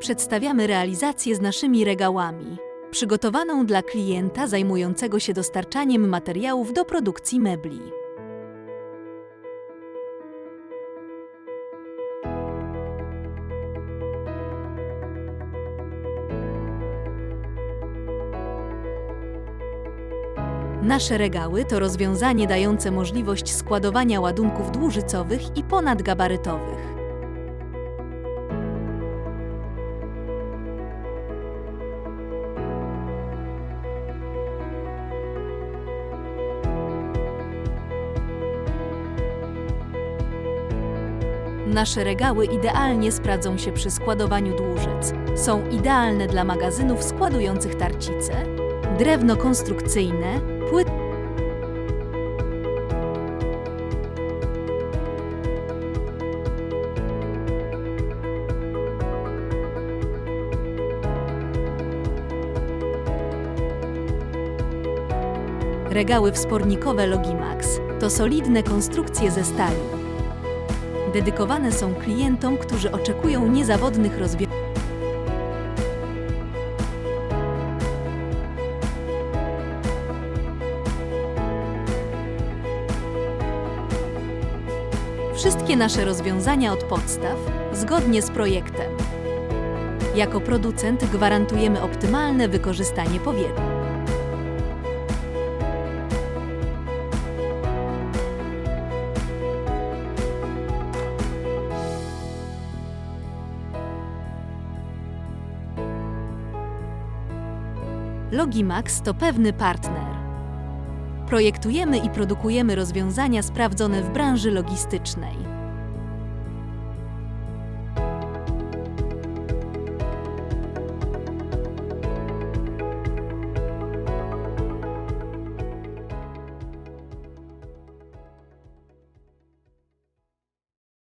Przedstawiamy realizację z naszymi regałami, przygotowaną dla klienta zajmującego się dostarczaniem materiałów do produkcji mebli. Nasze regały to rozwiązanie dające możliwość składowania ładunków dłużycowych i ponadgabarytowych. Nasze regały idealnie sprawdzą się przy składowaniu dłużyc. Są idealne dla magazynów składujących tarcice, drewno konstrukcyjne, płyty. Regały wspornikowe Logimax to solidne konstrukcje ze stali. Dedykowane są klientom, którzy oczekują niezawodnych rozwiązań. Wszystkie nasze rozwiązania od podstaw, zgodnie z projektem. Jako producent gwarantujemy optymalne wykorzystanie powierzchni. Logimax to pewny partner. Projektujemy i produkujemy rozwiązania sprawdzone w branży logistycznej.